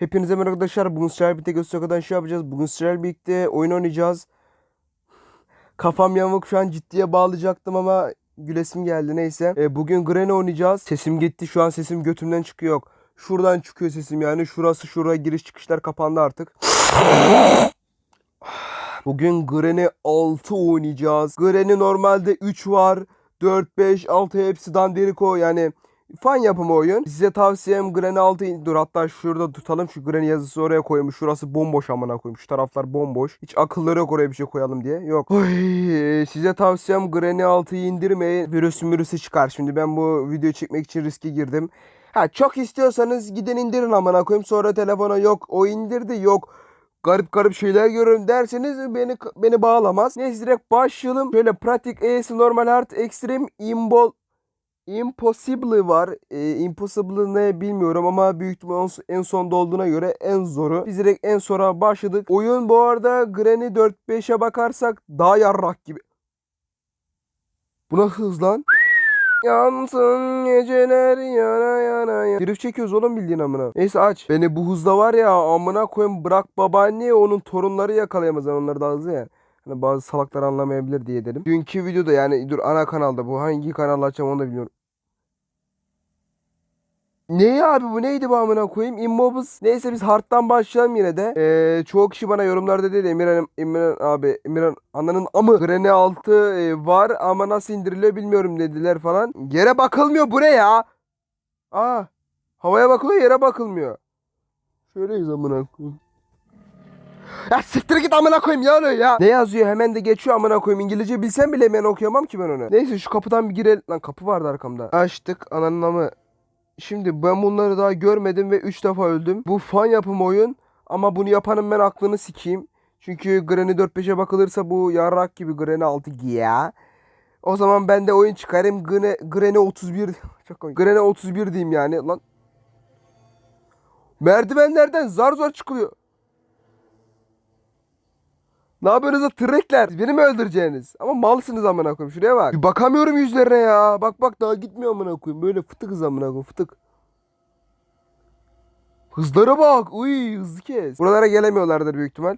Hepinize merhaba arkadaşlar. Bugün sizlerle birlikte gösteriden şey yapacağız. Bugün sizlerle birlikte oyun oynayacağız. Kafam yamuk şu an ciddiye bağlayacaktım ama gülesim geldi neyse. E, bugün Granny oynayacağız. Sesim gitti şu an sesim götümden çıkıyor. Şuradan çıkıyor sesim yani. Şurası şuraya giriş çıkışlar kapandı artık. Bugün Granny 6 oynayacağız. Granny normalde 3 var. 4, 5, 6 hepsi Danderiko yani fan yapımı oyun. Size tavsiyem Granny 6 in- dur hatta şurada tutalım şu Granny yazısı oraya koymuş. Şurası bomboş amına koyayım. Şu taraflar bomboş. Hiç akılları yok oraya bir şey koyalım diye. Yok. Oy, size tavsiyem Granny 6'yı indirmeyin. Virüsü virüsü çıkar. Şimdi ben bu videoyu çekmek için riske girdim. Ha çok istiyorsanız gidin indirin amına koyayım. Sonra telefona yok o indirdi yok garip garip şeyler görüyorum derseniz beni beni bağlamaz. Neyse direkt başlayalım. Şöyle pratik E'si normal hard extreme imbol Impossible var. E, impossible ne bilmiyorum ama büyük ihtimal en- sonda olduğuna göre en zoru. Biz direkt en sona başladık. Oyun bu arada Granny 4-5'e bakarsak daha yarrak gibi. Bu nasıl hız lan? Yansın geceler yana yana yana. Drift çekiyoruz oğlum bildiğin amına. Neyse aç. Beni bu hızda var ya amına koyayım bırak babaanneye onun torunları yakalayamaz. Yani Onlar daha hızlı ya. Hani bazı salaklar anlamayabilir diye dedim. Dünkü videoda yani dur ana kanalda bu hangi kanal açacağım onu da bilmiyorum. Ne abi bu neydi bu amına koyayım? Immobus. Neyse biz hard'dan başlayalım yine de. Ee, çoğu kişi bana yorumlarda dedi Emirhan, Emirhan abi Emirhan ananın amı. Granny 6 e, var ama nasıl indiriliyor bilmiyorum dediler falan. Yere bakılmıyor bu ne ya? Aa havaya bakılıyor yere bakılmıyor. Şöyleyiz amına koyayım. Ya siktir git amına koyayım ya öyle ya. Ne yazıyor hemen de geçiyor amına koyayım. İngilizce bilsem bile ben okuyamam ki ben onu. Neyse şu kapıdan bir girelim. Lan kapı vardı arkamda. Açtık ananın amı. Şimdi ben bunları daha görmedim ve 3 defa öldüm. Bu fan yapım oyun ama bunu yapanın ben aklını sikeyim. Çünkü Granny 4-5'e bakılırsa bu yarrak gibi Granny 6 giya. O zaman ben de oyun çıkarayım. Granny, Granny 31. Çok komik. Granny 31 diyeyim yani. Lan. Merdivenlerden zar zor çıkılıyor. Ne yapıyorsunuz da trekler? Beni mi öldüreceksiniz? Ama malsınız amına koyayım. Şuraya bak. Bir bakamıyorum yüzlerine ya. Bak bak daha gitmiyor amına koyayım. Böyle fıtık hız amına koyayım fıtık. Hızlara bak. Uy hızlı kes. Buralara gelemiyorlardır büyük ihtimal.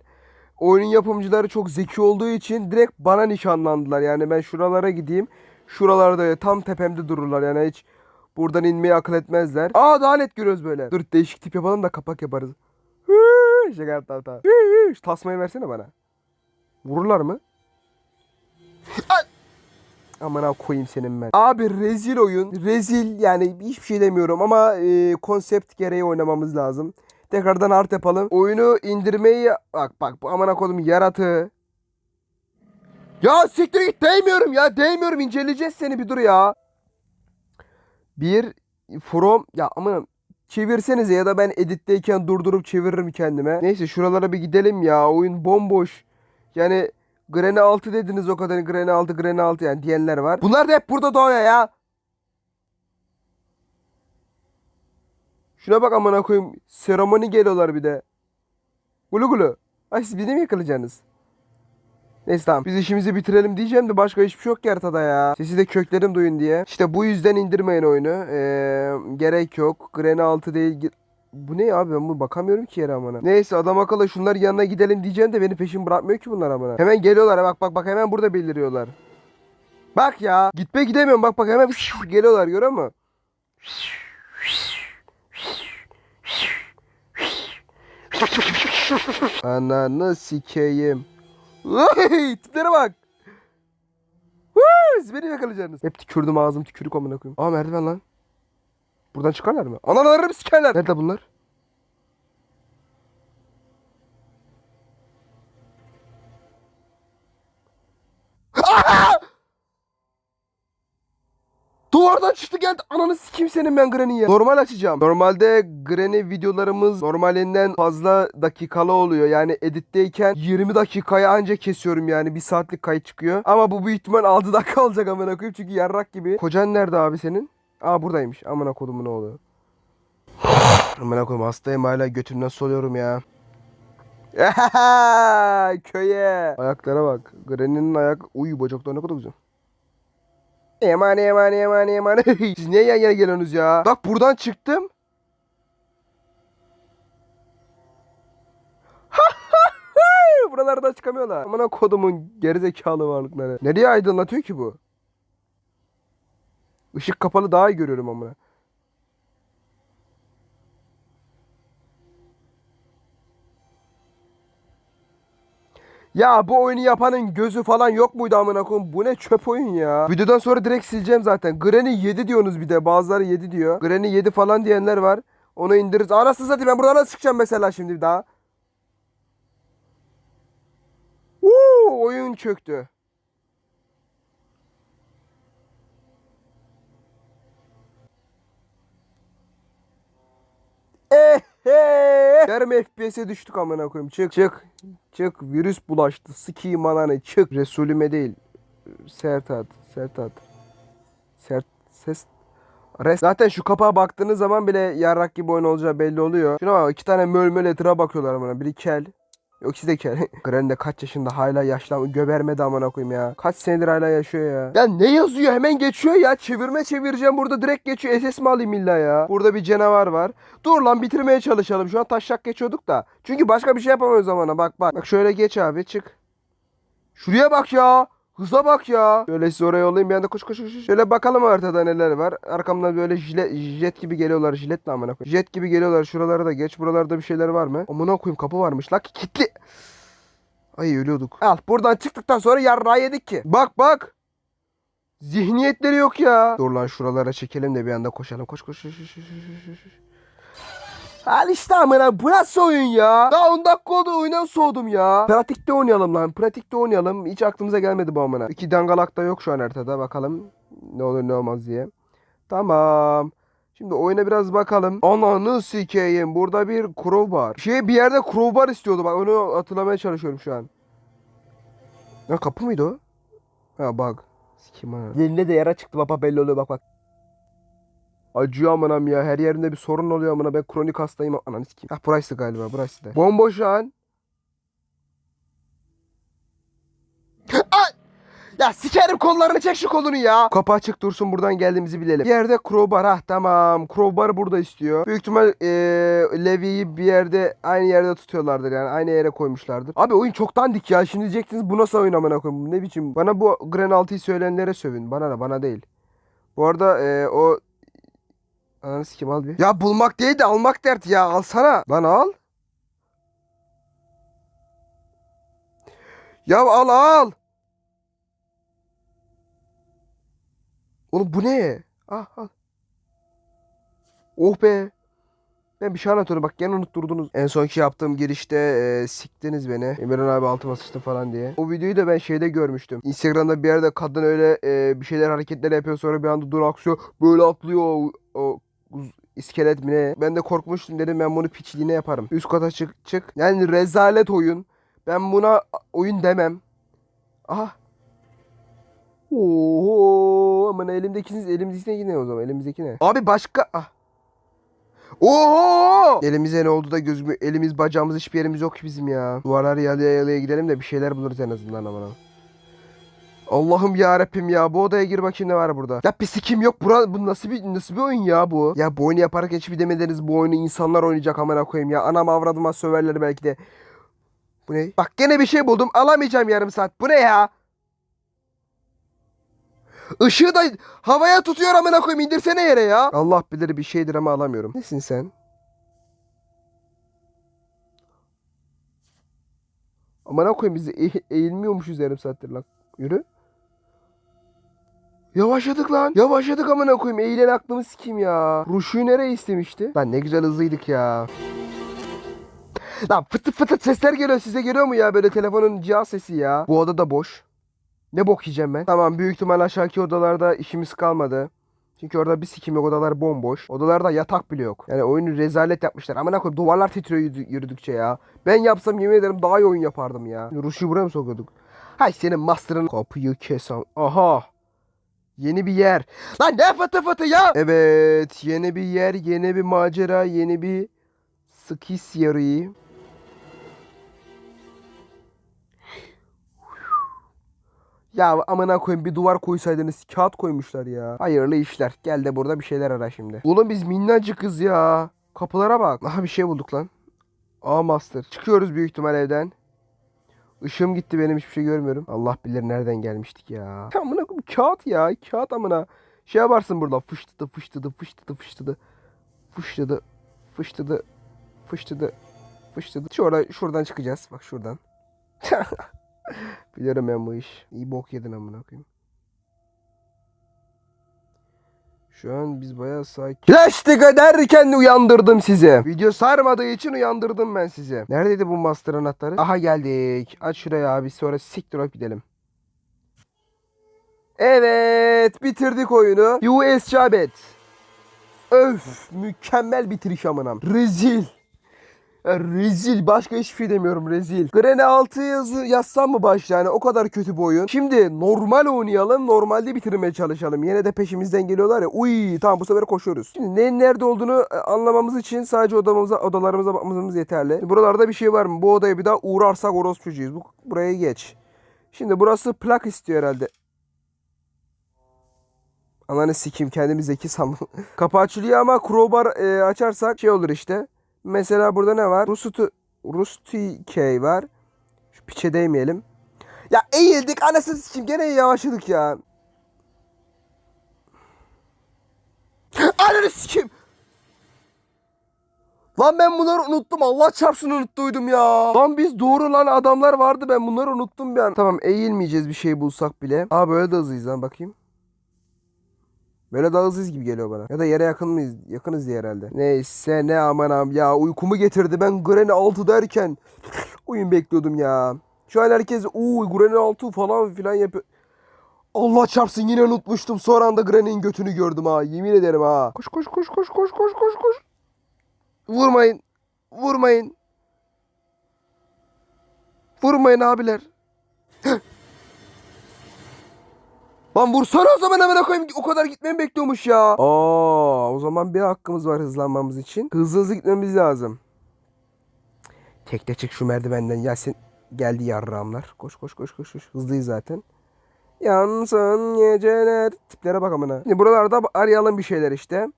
Oyunun yapımcıları çok zeki olduğu için direkt bana nişanlandılar. Yani ben şuralara gideyim. Şuralarda tam tepemde dururlar. Yani hiç buradan inmeyi akıl etmezler. Aa daha net görüyoruz böyle. Dur değişik tip yapalım da kapak yaparız. Şeker Şu tasmayı versene bana. Vururlar mı? Amına koyayım senin ben. Abi rezil oyun. Rezil yani hiçbir şey demiyorum ama e, konsept gereği oynamamız lazım. Tekrardan art yapalım. Oyunu indirmeyi bak bak bu amına koydum yaratığı. Ya siktir git değmiyorum ya değmiyorum inceleyeceğiz seni bir dur ya. Bir from ya amına çevirsenize ya da ben editteyken durdurup çeviririm kendime. Neyse şuralara bir gidelim ya oyun bomboş. Yani Granny 6 dediniz o kadar Granny 6 Granny 6 yani diyenler var. Bunlar da hep burada doğuyor ya. Şuna bak amına koyayım. Seremoni geliyorlar bir de. Gulu gulu. Ay siz beni mi yakalayacaksınız? Neyse tamam. Biz işimizi bitirelim diyeceğim de başka hiçbir şey yok ki haritada ya. Sesi de köklerim duyun diye. İşte bu yüzden indirmeyin oyunu. Ee, gerek yok. Granny 6 değil. Bu ne abi ben bu bakamıyorum ki yere amına. Neyse adam akıllı şunlar yanına gidelim diyeceğim de beni peşin bırakmıyor ki bunlar amına. Hemen geliyorlar bak bak bak hemen burada bildiriyorlar. Bak ya gitme gidemiyorum bak bak hemen geliyorlar görüyor musun? Ananı sikeyim. Tiplere bak. Siz beni yakalayacaksınız? Hep tükürdüm ağzım tükürük amına koyayım. Aa merdiven lan. Buradan çıkarlar mı? Analarını sikerler. Nerede bunlar? Duvardan çıktı geldi. Ananı sikeyim senin ben Granny'ye. Normal açacağım. Normalde Granny videolarımız normalinden fazla dakikalı oluyor. Yani editteyken 20 dakikaya anca kesiyorum yani. Bir saatlik kayıt çıkıyor. Ama bu büyük ihtimal 6 dakika olacak amına koyayım. Çünkü yarrak gibi. Kocan nerede abi senin? Aa buradaymış. Amına kodumun oğlu. Amına kodum hastayım hala götümden soluyorum ya. Köye. Ayaklara bak. Granny'nin ayak. Uy bacakları ne kadar güzel. Eman eman eman eman. Siz niye yan yana geliyorsunuz ya? Bak buradan çıktım. Buralardan çıkamıyorlar. Amına kodumun gerizekalı varlıkları. Nereye aydınlatıyor ki bu? Işık kapalı daha iyi görüyorum amına. Ya bu oyunu yapanın gözü falan yok muydu amına koyayım? Bu ne çöp oyun ya. Videodan sonra direkt sileceğim zaten. Granny 7 diyorsunuz bir de. Bazıları 7 diyor. Granny 7 falan diyenler var. Onu indiririz. Anasını satayım ben buradan nasıl çıkacağım mesela şimdi daha? Uuu oyun çöktü. Yarım FPS'e düştük amına koyayım. Çık çık. Çık virüs bulaştı. Sikiyim ananı çık. Resulüme değil. Sertat. Sertat. Sert ses. Res. Zaten şu kapağa baktığınız zaman bile yarrak gibi oyun olacağı belli oluyor. Şuna bak iki tane möl etıra bakıyorlar amına. Biri kel. Yok ikisi de kel. Granny de kaç yaşında hala yaşlan göbermedi amına koyayım ya. Kaç senedir hala yaşıyor ya. Ya ne yazıyor hemen geçiyor ya. Çevirme çevireceğim burada direkt geçiyor. SS mi alayım illa ya. Burada bir canavar var. Dur lan bitirmeye çalışalım. Şu an taşak geçiyorduk da. Çünkü başka bir şey yapamıyoruz zamana. Bak bak. Bak şöyle geç abi çık. Şuraya bak ya. Hıza bak ya. Şöyle sizi oraya yollayayım bir anda koş koş koş. Şöyle bakalım haritada neler var. Arkamdan böyle jile, jet gibi geliyorlar. Jilet ne amına koyayım. Jet gibi geliyorlar. Şuralara da geç. Buralarda bir şeyler var mı? Amına koyayım kapı varmış. Lan kilitli. Ay ölüyorduk. Al buradan çıktıktan sonra yarrağı yedik ki. Bak bak. Zihniyetleri yok ya. Dur lan şuralara çekelim de bir anda koşalım. Koş koş koş koş koş koş, koş. koş. Al işte amına bu nasıl oyun ya? Daha 10 dakika oldu oyundan soğudum ya. Pratikte oynayalım lan. Pratikte oynayalım. Hiç aklımıza gelmedi bu amına. İki dangalak da yok şu an haritada. Bakalım ne olur ne olmaz diye. Tamam. Şimdi oyuna biraz bakalım. Ananı sikeyim. Burada bir crowbar. Şey bir yerde crowbar istiyordu. Bak onu hatırlamaya çalışıyorum şu an. Ya kapı mıydı o? Ha bak. Sikim ha. Elinde de yara çıktı baba belli oluyor bak bak. Acıyor amanam ya. Her yerinde bir sorun oluyor amına. Ben kronik hastayım. Ananı sikeyim. Ah burası galiba burası da. Bomboş. Ay! Ya sikerim kollarını çek şu kolunu ya. Kapı açık dursun buradan geldiğimizi bilelim. Bir yerde crowbar ha tamam. Crowbar burada istiyor. Büyük ihtimal eee Levi'yi bir yerde aynı yerde tutuyorlardır yani. Aynı yere koymuşlardır. Abi oyun çok dandik ya. Şimdi diyeceksiniz bu nasıl oyun amına koyayım. Ne biçim. Bana bu Gran 6'yı söyleyenlere sövün. Bana ne bana değil. Bu arada eee, o Ananı sikim al bir. Ya bulmak değil de almak dert ya. Alsana. Lan al. Ya al al. Oğlum bu ne? Ah al. Oh be. Ben bir şey anlatıyorum bak gene unutturdunuz. En sonki yaptığım girişte e, siktiniz beni. Emirhan abi altıma sıçtı falan diye. O videoyu da ben şeyde görmüştüm. Instagram'da bir yerde kadın öyle e, bir şeyler hareketler yapıyor sonra bir anda duraksıyor. Böyle atlıyor o, o iskelet mi ne? Ben de korkmuştum dedim ben bunu piçliğine yaparım. Üst kata çık çık. Yani rezalet oyun. Ben buna oyun demem. Aha. Oho aman elimdekiniz elimizdeki ne o zaman elimizdeki ne? Abi başka ah. Oho! Elimize ne oldu da gözümü elimiz bacağımız hiçbir yerimiz yok bizim ya. Duvarları yalaya yalaya gidelim de bir şeyler buluruz en azından amına. Allah'ım ya Rabbim ya bu odaya gir bakayım ne var burada. Ya bir sikim yok bura bu nasıl bir nasıl bir oyun ya bu? Ya bu oyunu yaparak hiç bir demediniz bu oyunu insanlar oynayacak amına koyayım ya. Anam avradıma söverler belki de. Bu ne? Bak gene bir şey buldum alamayacağım yarım saat. Bu ne ya? Işığı da havaya tutuyor amına koyayım indirsene yere ya. Allah bilir bir şeydir ama alamıyorum. Nesin sen? Amına koyayım biz eğ- eğilmiyormuşuz yarım saattir lan. Yürü. Yavaşladık lan. Yavaşladık amına koyayım. Eğilen aklımı sikeyim ya. Ruşu'yu nereye istemişti? Lan ne güzel hızlıydık ya. Lan fıtı fıtı sesler geliyor. Size geliyor mu ya böyle telefonun cihaz sesi ya? Bu oda da boş. Ne bok yiyeceğim ben? Tamam büyük ihtimal aşağıki odalarda işimiz kalmadı. Çünkü orada bir sikim yok odalar bomboş. Odalarda yatak bile yok. Yani oyunu rezalet yapmışlar. Amına koyayım duvarlar titriyor yürü- yürüdükçe ya. Ben yapsam yemin ederim daha iyi oyun yapardım ya. Ruşu buraya mı sokuyorduk? Hay senin master'ın. Kapıyı kesem. Aha. Yeni bir yer. Lan ne fıtı fıtı ya? Evet yeni bir yer, yeni bir macera, yeni bir skis yarıyı. Ya amına koyayım bir duvar koysaydınız kağıt koymuşlar ya. Hayırlı işler. Gel de burada bir şeyler ara şimdi. Oğlum biz minnacık kız ya. Kapılara bak. Aha bir şey bulduk lan. A master. Çıkıyoruz büyük ihtimal evden. Işığım gitti benim hiçbir şey görmüyorum. Allah bilir nereden gelmiştik ya. Koyayım kağıt ya. Kağıt amına. Şey yaparsın burada. Fıştıdı fıştıdı fıştıdı fıştıdı. Fıştıdı fıştıdı fıştıdı fıştıdı. Şurada, şuradan çıkacağız. Bak şuradan. Biliyorum ben bu iş. İyi bok yedin amına koyayım. Şu an biz bayağı sakin. Laştık ederken uyandırdım sizi. Video sarmadığı için uyandırdım ben sizi. Neredeydi bu master anahtarı? Aha geldik. Aç şurayı abi sonra siktir gidelim. Evet bitirdik oyunu. US Chabet. Öf mükemmel bitiriş amınam. Rezil. Rezil. Başka hiçbir şey demiyorum rezil. Granny 6 yazı yazsam mı baş yani o kadar kötü bir oyun. Şimdi normal oynayalım. Normalde bitirmeye çalışalım. Yine de peşimizden geliyorlar ya. Uy tamam bu sefer koşuyoruz. Şimdi neyin nerede olduğunu e, anlamamız için sadece odamıza odalarımıza bakmamız yeterli. Buralarda bir şey var mı? Bu odaya bir daha uğrarsak orospuyuz. Bu buraya geç. Şimdi burası plak istiyor herhalde. Ananı sikeyim kendimi zeki sandım. Kapı açılıyor ama crowbar e, açarsak şey olur işte. Mesela burada ne var? Rustutu Rusty K var. Şu piçe değmeyelim. Ya eğildik anasını sikeyim gene yavaşladık ya. Ananı sikeyim. Lan ben bunları unuttum. Allah çarpsın unuttuydum ya. Lan biz doğru lan adamlar vardı ben bunları unuttum an. Tamam eğilmeyeceğiz bir şey bulsak bile. Aa böyle de hızlıyız lan bakayım. Böyle daha hızlıyız gibi geliyor bana. Ya da yere yakın mıyız? Yakınız diye herhalde. Neyse ne amanam ya uykumu getirdi. Ben Granny 6 derken oyun bekliyordum ya. Şu an herkes uuu Granny 6 falan filan yapıyor. Allah çarpsın yine unutmuştum. Sonra anda Granny'nin götünü gördüm ha. Yemin ederim ha. Koş koş koş koş koş koş koş koş. Vurmayın. Vurmayın. Vurmayın abiler. Lan vursana o zaman hemen koyayım. O kadar gitmemi bekliyormuş ya. Aa, o zaman bir hakkımız var hızlanmamız için. Hızlı hızlı gitmemiz lazım. Tekte çık şu merdivenden. Ya sen geldi yarrağımlar. Koş koş koş koş koş. Hızlıyız zaten. Yansın geceler. Tiplere bak amına. Şimdi buralarda arayalım bir şeyler işte.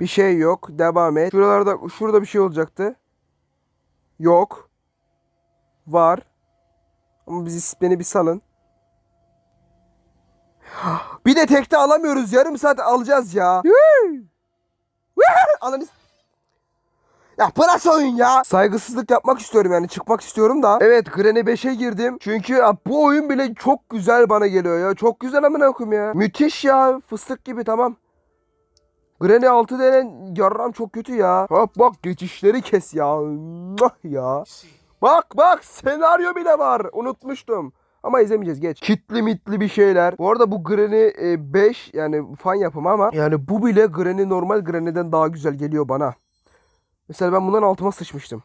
Bir şey yok. Devam et. Şuralarda şurada bir şey olacaktı. Yok. Var. Ama bizi beni bir salın. Bir de tekte alamıyoruz. Yarım saat alacağız ya. Ananı s- ya bırak oyun ya. Saygısızlık yapmak istiyorum yani çıkmak istiyorum da. Evet Granny 5'e girdim. Çünkü ya, bu oyun bile çok güzel bana geliyor ya. Çok güzel amına koyayım ya. Müthiş ya. Fıstık gibi tamam. Granny 6 denen yarram çok kötü ya. Bak bak geçişleri kes ya. Mwah ya. Bak bak senaryo bile var. Unutmuştum. Ama izlemeyeceğiz geç. Kitli mitli bir şeyler. Bu arada bu Granny 5 yani fan yapımı ama yani bu bile Granny normal Granny'den daha güzel geliyor bana. Mesela ben bundan altıma sıçmıştım.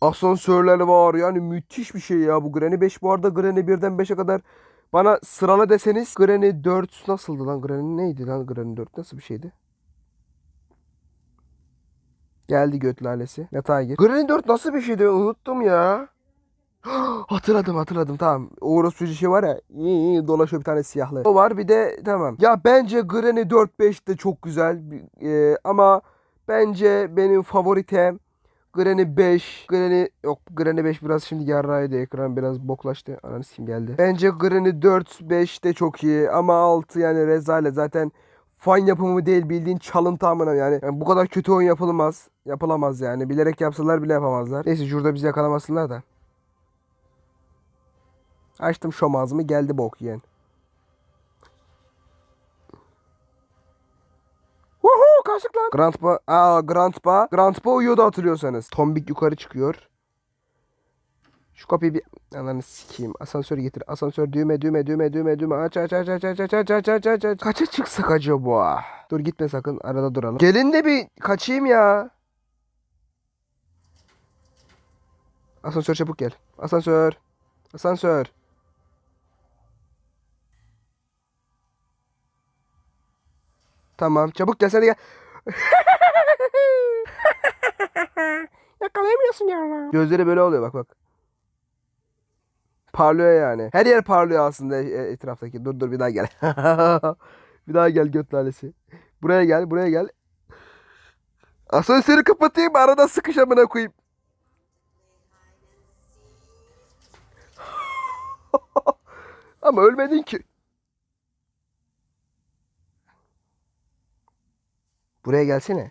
Asansörler var yani müthiş bir şey ya bu Granny 5 bu arada Granny 1'den 5'e kadar bana sırala deseniz Granny 4 nasıldı lan Granny neydi lan Granny 4 nasıl bir şeydi? Geldi göt lalesi. Yatağa gir. Granny 4 nasıl bir şeydi unuttum ya. hatırladım hatırladım tamam. Uğur şey var ya iyi, iyi, dolaşıyor bir tane siyahlı. O var bir de tamam. Ya bence Granny 4-5 de çok güzel Ee, ama bence benim favoritem Granny 5. Granny yok Granny 5 biraz şimdi yarrağıydı ekran biraz boklaştı. Ananı kim geldi. Bence Granny 4 5 de çok iyi ama 6 yani rezalet zaten fan yapımı değil bildiğin çalıntı amına yani. yani. Bu kadar kötü oyun yapılmaz. Yapılamaz yani. Bilerek yapsalar bile yapamazlar. Neyse şurada bizi yakalamasınlar da. Açtım şom ağzımı geldi bok yiyen. Woohoo kaçtık lan. Grandpa, aa Grandpa. Grandpa uyuyordu hatırlıyorsanız. Tombik yukarı çıkıyor. Şu kapıyı bir ananı sikeyim. Asansör getir. Asansör düğme düğme düğme düğme düğme. Aç aç aç aç aç aç aç aç aç aç aç. Kaça çıksak acaba? Dur gitme sakın. Arada duralım. Gelin de bir kaçayım ya. Asansör çabuk gel. Asansör. Asansör. Tamam çabuk gel sen de gel. Yakalayamıyorsun ya. Gözleri böyle oluyor bak bak. Parlıyor yani. Her yer parlıyor aslında e- etraftaki. Dur dur bir daha gel. bir daha gel göt lalesi. Buraya gel buraya gel. Asansörü kapatayım arada sıkış amına koyayım. Ama ölmedin ki. Buraya gelsene.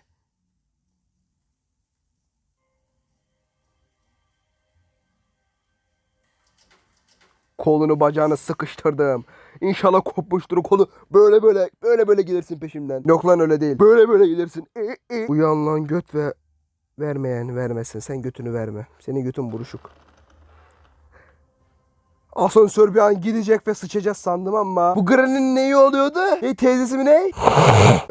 Kolunu bacağını sıkıştırdım. İnşallah kopmuştur kolu. Böyle böyle böyle böyle gelirsin peşimden. Yok lan öyle değil. Böyle böyle gelirsin. E, e. Uyan lan göt ve vermeyen vermesin. Sen götünü verme. Senin götün buruşuk. Asansör bir an gidecek ve sıçacağız sandım ama. Bu Granny'nin neyi oluyordu? Hey teyzesi mi ne? Eee,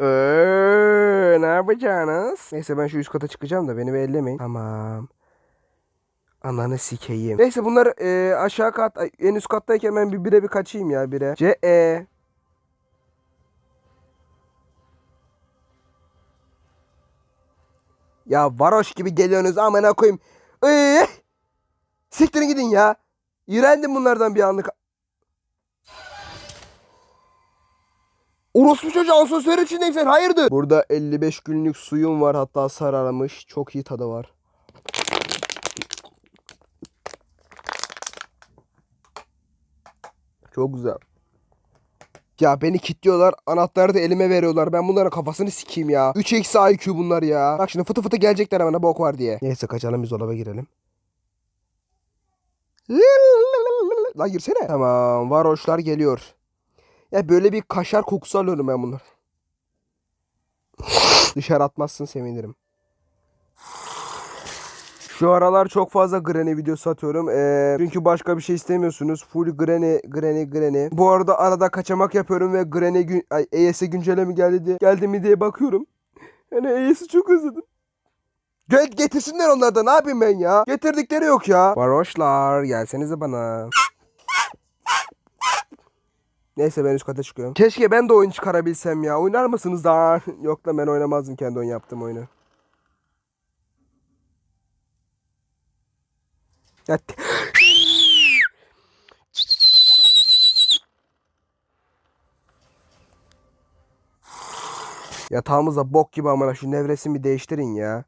ne yapacaksınız? Neyse ben şu üst kata çıkacağım da beni bir ellemeyin. Tamam. Ananı sikeyim. Neyse bunlar e, aşağı kat en üst kattayken ben bir bire bir kaçayım ya bire. C E Ya varoş gibi geliyorsunuz amına koyayım. Ee, siktirin gidin ya. İğrendim bunlardan bir anlık. Orospu çocuğu asansör içindeyim sen hayırdır? Burada 55 günlük suyum var hatta sararmış. Çok iyi tadı var. Çok güzel. Ya beni kilitliyorlar. Anahtarı da elime veriyorlar. Ben bunların kafasını sikeyim ya. 3 eksi IQ bunlar ya. Bak şimdi fıtı fıtı gelecekler hemen bok var diye. Neyse kaçalım biz dolaba girelim. Lan girsene. Tamam varoşlar geliyor. Ya böyle bir kaşar kokusu alıyorum ben bunlar. Dışarı atmazsın sevinirim. Şu aralar çok fazla Granny videosu atıyorum. Ee, çünkü başka bir şey istemiyorsunuz. Full Granny, Granny, Granny. Bu arada arada kaçamak yapıyorum ve Granny gün, ay, ES'e güncelleme geldi diye, geldi mi diye bakıyorum. Yani ES'i çok özledim. Gel getirsinler onlar da ne yapayım ben ya? Getirdikleri yok ya. Varoşlar gelsenize bana. Neyse ben üst kata çıkıyorum. Keşke ben de oyun çıkarabilsem ya. Oynar mısınız daha? Yok da ben oynamazdım kendi oyun yaptığım oyunu. Yatağımızda bok gibi amına şu nevresini bir değiştirin ya.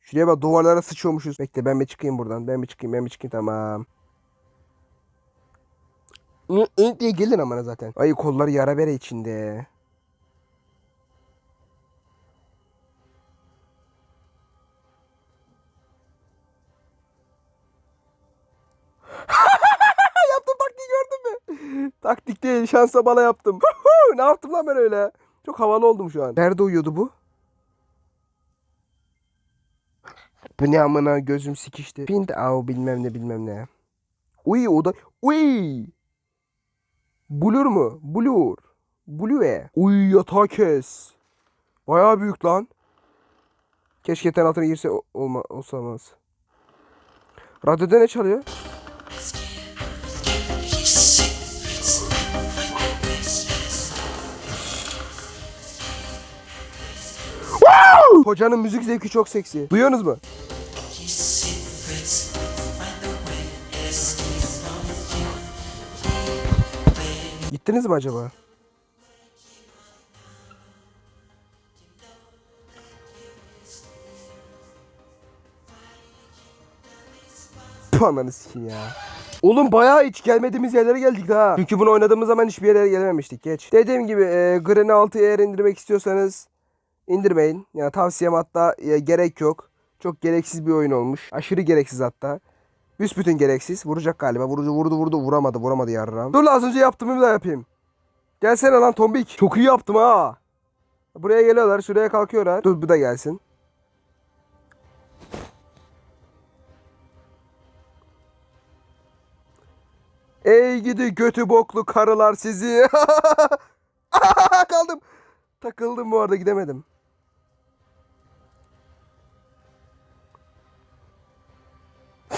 Şuraya bak duvarlara sıçıyormuşuz. Bekle ben bir çıkayım buradan. Ben bir çıkayım ben bir çıkayım tamam. Hı diye gelin amına zaten. Ay kolları yara bere içinde. yaptım taktiği gördün mü? Taktik değil şansa bala yaptım. ne yaptım lan ben öyle? Çok havalı oldum şu an. Nerede uyuyordu bu? Bu ne amına gözüm sikişti. Pint av bilmem ne bilmem ne. Uy o da uy. Blur mu? Blur. Blue. Uy yatağı kes. Bayağı büyük lan. Keşke yatağın altına girse olma, olsamaz. Radyoda ne çalıyor? Hocanın müzik zevki çok seksi. Duyuyorsunuz mu? Gittiniz mi acaba? Puh, Ananı sikeyim ya. Oğlum bayağı hiç gelmediğimiz yerlere geldik daha. Çünkü bunu oynadığımız zaman hiçbir yere gelememiştik. Geç. Dediğim gibi e, Granny 6'yı eğer indirmek istiyorsanız indirmeyin. Yani tavsiyem hatta e, gerek yok. Çok gereksiz bir oyun olmuş. Aşırı gereksiz hatta. Büsbütün gereksiz. Vuracak galiba. Vurdu vurdu vurdu. Vuramadı vuramadı yarram. Dur az önce yaptığımı bir daha yapayım. Gelsene lan tombik. Çok iyi yaptım ha. Buraya geliyorlar. Şuraya kalkıyorlar. Dur bu da gelsin. Ey gidi götü boklu karılar sizi. Kaldım. Takıldım bu arada gidemedim.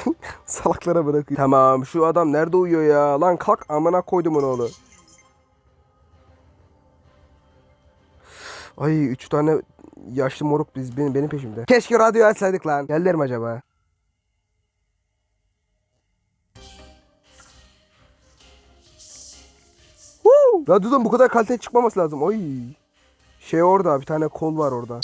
Salaklara bırakayım. Tamam şu adam nerede uyuyor ya? Lan kalk amına koydum onu oğlu. Ay üç tane yaşlı moruk biz benim, benim peşimde. Keşke radyo açsaydık lan. Geldiler mi acaba? Woo! Radyodan bu kadar kalite çıkmaması lazım. Oy. Şey orada bir tane kol var orada.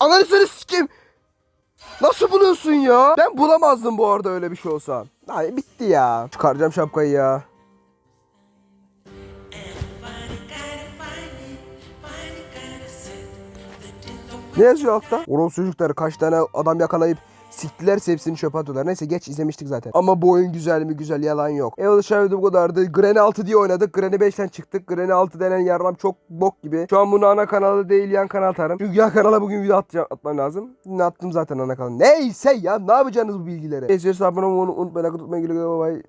Ananı sikim. Nasıl buluyorsun ya? Ben bulamazdım bu arada öyle bir şey olsa. Ay bitti ya. Çıkaracağım şapkayı ya. Ne yazıyor altta? Oros çocukları kaç tane adam yakalayıp siktilerse hepsini çöpe atıyorlar. Neyse geç izlemiştik zaten. Ama bu oyun güzel mi güzel yalan yok. Evet aşağı bu kadardı. Granny 6 diye oynadık. Granny 5'ten çıktık. Granny 6 denen yarram çok bok gibi. Şu an bunu ana kanalı değil yan kanal atarım. Çünkü yan kanala bugün video atacağım, atmam lazım. Ne attım zaten ana kanala. Neyse ya ne yapacaksınız bu bilgileri? Neyse abone olmayı unutmayın. Like atmayı unutmayın. Bye bye.